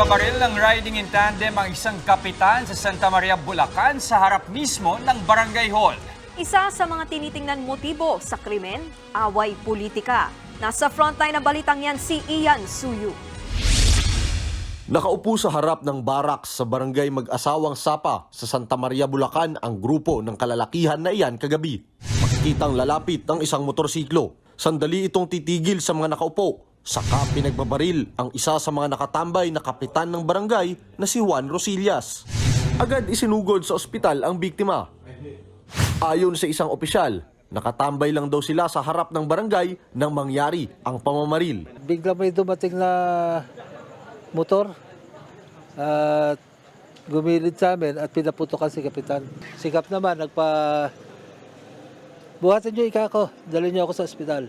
Pinagbabaril ng riding in tandem ang isang kapitan sa Santa Maria, Bulacan sa harap mismo ng barangay hall. Isa sa mga tinitingnan motibo sa krimen, away politika. Nasa frontline ng balitang yan si Ian Suyu. Nakaupo sa harap ng baraks sa barangay Mag-asawang Sapa sa Santa Maria, Bulacan ang grupo ng kalalakihan na iyan kagabi. Makikitang lalapit ng isang motorsiklo. Sandali itong titigil sa mga nakaupo. Saka pinagbabaril ang isa sa mga nakatambay na kapitan ng barangay na si Juan Rosillas. Agad isinugod sa ospital ang biktima. Ayon sa isang opisyal, nakatambay lang daw sila sa harap ng barangay nang mangyari ang pamamaril. bigla may dumating na motor at gumilid sa amin at pinaputokan si Kapitan. Si Kap naman, nagpa... Buhatin niyo ika ko, dalhin niyo ako sa ospital.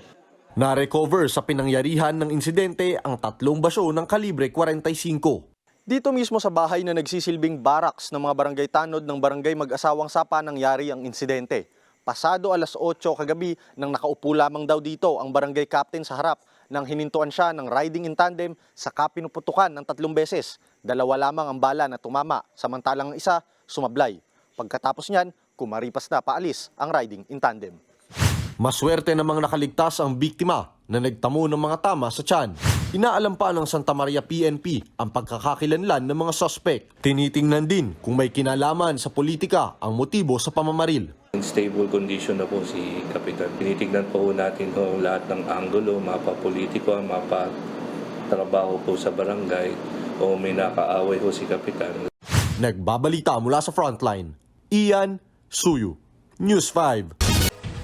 Na-recover sa pinangyarihan ng insidente ang tatlong baso ng kalibre 45. Dito mismo sa bahay na nagsisilbing barracks ng mga barangay tanod ng barangay mag-asawang sapa nangyari ang insidente. Pasado alas 8 kagabi nang nakaupo lamang daw dito ang barangay captain sa harap nang hinintuan siya ng riding in tandem sa pinuputukan ng tatlong beses. Dalawa lamang ang bala na tumama, samantalang ang isa sumablay. Pagkatapos niyan, kumaripas na paalis ang riding in tandem. Maswerte namang nakaligtas ang biktima na nagtamo ng mga tama sa tiyan. Inaalam pa ng Santa Maria PNP ang pagkakakilanlan ng mga sospek. Tinitingnan din kung may kinalaman sa politika ang motibo sa pamamaril. In stable condition na po si Kapitan. Tinitignan po natin ho lahat ng anggulo, mapa politiko, mapa trabaho po sa barangay o may nakaaway ho si Kapitan. Nagbabalita mula sa frontline. Ian Suyu, News 5.